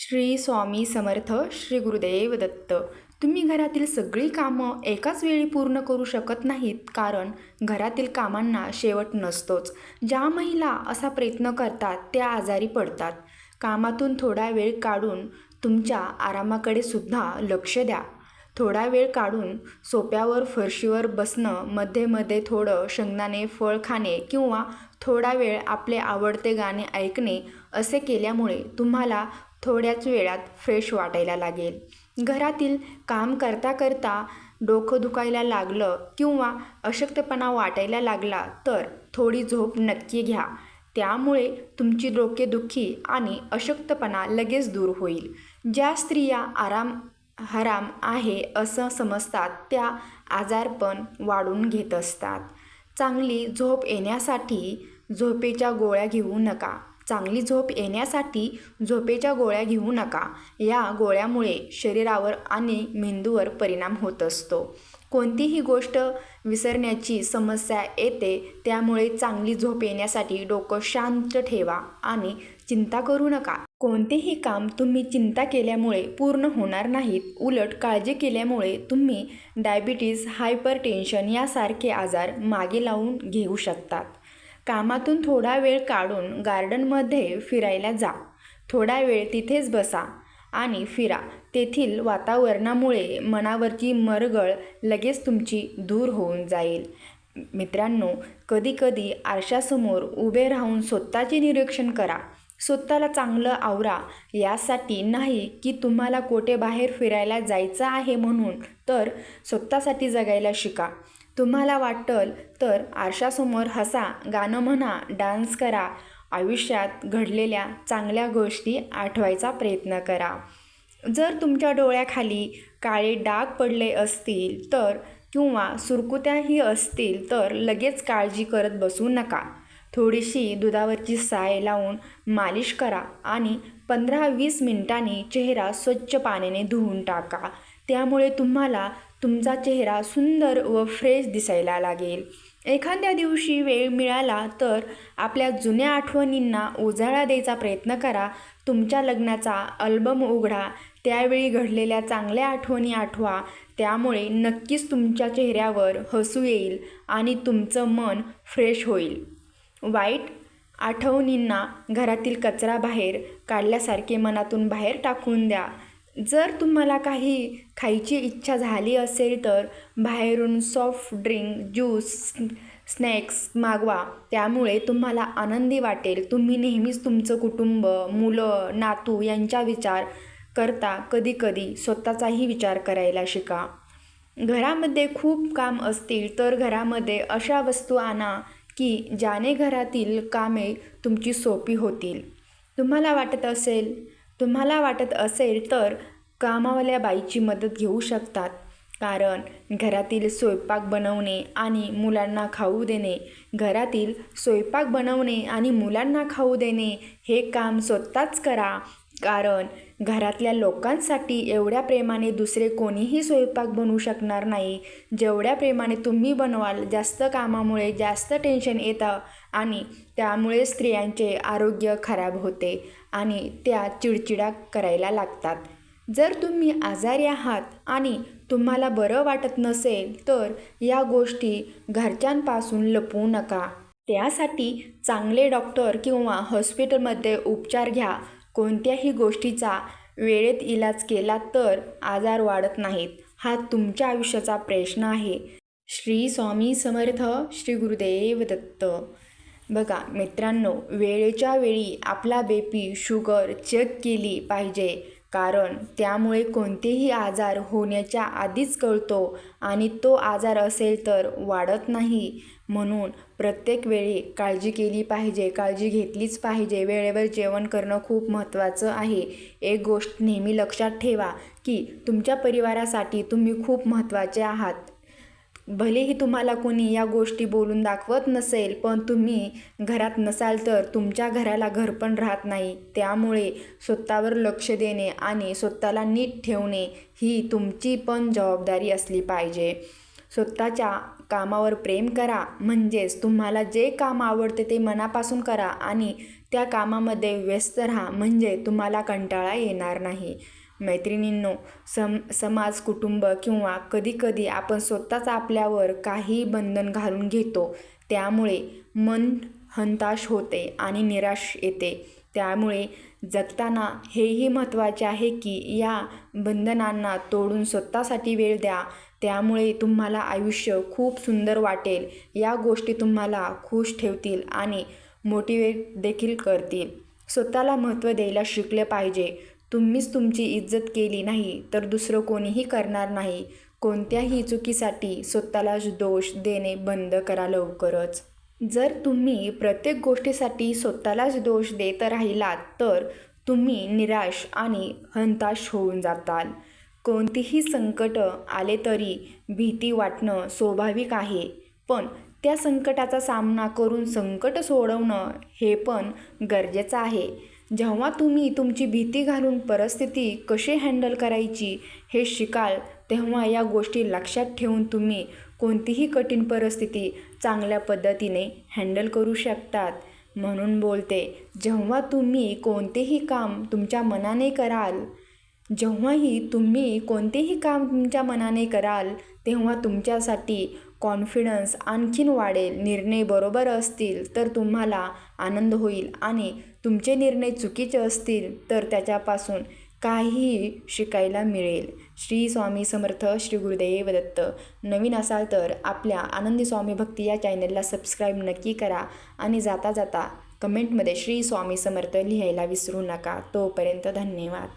श्री स्वामी समर्थ श्री गुरुदेव दत्त. तुम्ही घरातील सगळी कामं एकाच वेळी पूर्ण करू शकत नाहीत कारण घरातील कामांना शेवट नसतोच. ज्या महिला असा प्रयत्न करतात त्या आजारी पडतात. कामातून थोडा वेळ काढून तुमच्या आरामाकडे सुद्धा लक्ष द्या. थोडा वेळ काढून सोप्यावर फरशीवर बसणं मध्ये मध्ये थोडं शेंगदाणे फळ खाणे किंवा थोडा वेळ आपले आवडते गाणे ऐकणे असे केल्यामुळे तुम्हाला थोड्याच वेळात फ्रेश वाटायला लागेल. घरातील काम करता करता डोकं दुखायला लागलं किंवा अशक्तपणा वाटायला लागला तर थोडी झोप नक्की घ्या. त्यामुळे तुमची डोकेदुखी आणि अशक्तपणा लगेच दूर होईल. ज्या स्त्रिया आराम हराम आहे असं समजतात त्या आजारपण वाढून घेत असतात. चांगली झोप येण्यासाठी झोपेच्या गोळ्या घेऊ नका. चांगली झोप येण्यासाठी झोपेच्या गोळ्या घेऊ नका. या गोळ्यामुळे शरीरावर आणि मेंदूवर परिणाम होत असतो. कोणतीही गोष्ट विसरण्याची समस्या येते त्यामुळे चांगली झोप येण्यासाठी डोकं शांत ठेवा आणि चिंता करू नका. कोणतेही काम तुम्ही चिंता केल्यामुळे पूर्ण होणार नाहीत उलट काळजी केल्यामुळे तुम्ही डायबिटीज हायपर टेन्शन यासारखे आजार मागे लावून घेऊ शकतात. कामातून थोडा वेळ काढून गार्डनमध्ये फिरायला जा. थोडा वेळ तिथेच बसा आणि फिरा. तेथील वातावरणामुळे मनावरची मरगळ लगेच तुमची दूर होऊन जाईल. मित्रांनो कधीकधी आरशासमोर उभे राहून स्वतःचे निरीक्षण करा. स्वतःला चांगलं आवरा. यासाठी नाही की तुम्हाला कोठे बाहेर फिरायला जायचं आहे म्हणून तर स्वतःसाठी जगायला शिका. तुम्हाला वाटल तर आरशासमोर हसा गाणं म्हणा डान्स करा. आयुष्यात घडलेल्या चांगल्या गोष्टी आठवायचा प्रयत्न करा. जर तुमच्या डोळ्याखाली काळे डाग पडले असतील तर किंवा सुरकुत्याही असतील तर लगेच काळजी करत बसू नका. थोडीशी दुधावरची साय लावून मालिश करा आणि पंधरा वीस मिनिटांनी चेहरा स्वच्छ पाण्याने धुवून टाका. त्यामुळे तुम्हाला तुमचा चेहरा सुंदर व फ्रेश दिसायला लागेल. एखाद्या दिवशी वेळ मिळाला तर आपल्या जुन्या आठवणींना उजाळा द्यायचा प्रयत्न करा. तुमच्या लग्नाचा अल्बम उघडा. त्यावेळी घडलेल्या चांगल्या आठवणी आठवा. त्यामुळे नक्कीच तुमच्या चेहऱ्यावर हसू येईल आणि तुमचं मन फ्रेश होईल. वाईट आठवणींना घरातील कचरा बाहेर काढल्यासारखे मनातून बाहेर टाकून द्या. जर तुम्हाला काही खायची इच्छा झाली असेल तर बाहेरून सॉफ्ट ड्रिंक ज्यूस स्नॅक्स मागवा. त्यामुळे तुम्हाला आनंदी वाटेल. तुम्ही नेहमीच तुमचं कुटुंब मुलं नातू यांचा विचार करता कधीकधी. स्वतःचाही विचार करायला शिका. घरामध्ये खूप काम असतील तर घरामध्ये अशा वस्तू आणा की ज्याने घरातील कामे तुमची सोपी होतील. तुम्हाला वाटत असेल तुम्हाला वाटत असेल तर कामावाल्या बाईची मदत घेऊ शकतात. कारण घरातील स्वयंपाक बनवणे आणि मुलांना खाऊ देणे घरातील स्वयंपाक बनवणे आणि मुलांना खाऊ देणे हे काम स्वतःच करा. कारण घरातल्या लोकांसाठी एवढ्या प्रेमाने दुसरे कोणीही स्वयंपाक बनवू शकणार नाही. जेवढ्या प्रेमाने तुम्ही बनवाल जास्त कामामुळे जास्त टेन्शन येतं आणि त्यामुळे स्त्रियांचे आरोग्य खराब होते आणि त्या चिडचिडा करायला लागतात. जर तुम्ही आजारी आहात आणि तुम्हाला बरं वाटत नसेल तर या गोष्टी घरच्यांपासून लपवू नका. त्यासाठी चांगले डॉक्टर किंवा हॉस्पिटलमध्ये उपचार घ्या. कोणत्याही गोष्टीचा वेळेत इलाज केला तर आजार वाढत नाहीत. हा तुमच्या आयुष्याचा प्रश्न आहे. श्री स्वामी समर्थ श्री गुरुदेव दत्त. बघा मित्रांनो वेळेच्या वेळी आपला बेपी शुगर चेक केली पाहिजे. कारण त्यामुळे कोणतेही आजार होण्याच्या आधीच कळतो आणि तो आजार असेल तर वाढत नाही. म्हणून प्रत्येक वेळी काळजी केली पाहिजे काळजी घेतलीच पाहिजे. वेळेवर जेवण करणं खूप महत्त्वाचं आहे. एक गोष्ट नेहमी लक्षात ठेवा की तुमच्या परिवारासाठी तुम्ही खूप महत्त्वाचे आहात. भलेही तुम्हाला कोणी या गोष्टी बोलून दाखवत नसेल पण तुम्ही घरात नसाल तर तुमच्या घराला घर पण राहत नाही. त्यामुळे स्वतःवर लक्ष देणे आणि स्वतःला नीट ठेवणे ही तुमची पण जबाबदारी असली पाहिजे. स्वतःच्या कामावर प्रेम करा म्हणजेच तुम्हाला जे काम आवडते ते मनापासून करा आणि त्या कामामध्ये व्यस्त राहा म्हणजे तुम्हाला कंटाळा येणार नाही. मैत्रिणींनो सम समाज कुटुंब किंवा कधीकधी आपण स्वतःच आपल्यावर काही बंधन घालून घेतो त्यामुळे मन हताश होते आणि निराश येते. त्यामुळे जगताना हेही महत्त्वाचे आहे की या बंधनांना तोडून स्वतःसाठी वेळ द्या. त्यामुळे तुम्हाला आयुष्य खूप सुंदर वाटेल. या गोष्टी तुम्हाला खुश ठेवतील आणि मोटिवेट देखील करतील. स्वतःला महत्त्व द्यायला शिकले पाहिजे. तुम्हीच तुमची इज्जत केली नाही तर दुसरं कोणीही करणार नाही. कोणत्याही चुकीसाठी स्वतःलाच दोष देणे बंद करा लवकरच. जर तुम्ही प्रत्येक गोष्टीसाठी स्वतःलाच दोष देत राहिलात तर तुम्ही निराश आणि हंताश होऊन जाताल. कोणतीही संकट आले तरी भीती वाटणं स्वाभाविक आहे पण त्या संकटाचा सामना करून संकट सोडवणं हे पण गरजेचं आहे. जेव्हा तुम्ही तुमची भीती घालून परिस्थिती कशी हँडल करायची हे शिकाल तेव्हा या गोष्टी लक्षात ठेवून तुम्ही कोणतीही कठीण परिस्थिती चांगल्या पद्धतीने हँडल करू शकतात. म्हणून बोलते जेव्हा तुम्ही कोणतेही काम तुमच्या मनाने कराल जेव्हाही तुम्ही कोणतेही काम तुमच्या मनाने कराल तेव्हा तुमच्यासाठी कॉन्फिडन्स आणखीन वाढेल निर्णय बरोबर असतील तर तुम्हाला आनंद होईल आणि तुमचे निर्णय चुकीचे असतील तर त्याच्यापासून काहीही शिकायला मिळेल. श्री स्वामी समर्थ श्री गुरुदेव दत्त. नवीन असाल तर आपल्या आनंदी स्वामी भक्ती या चॅनलला सबस्क्राईब नक्की करा आणि जाता जाता कमेंटमध्ये श्री स्वामी समर्थ लिहायला विसरू नका. तोपर्यंत धन्यवाद.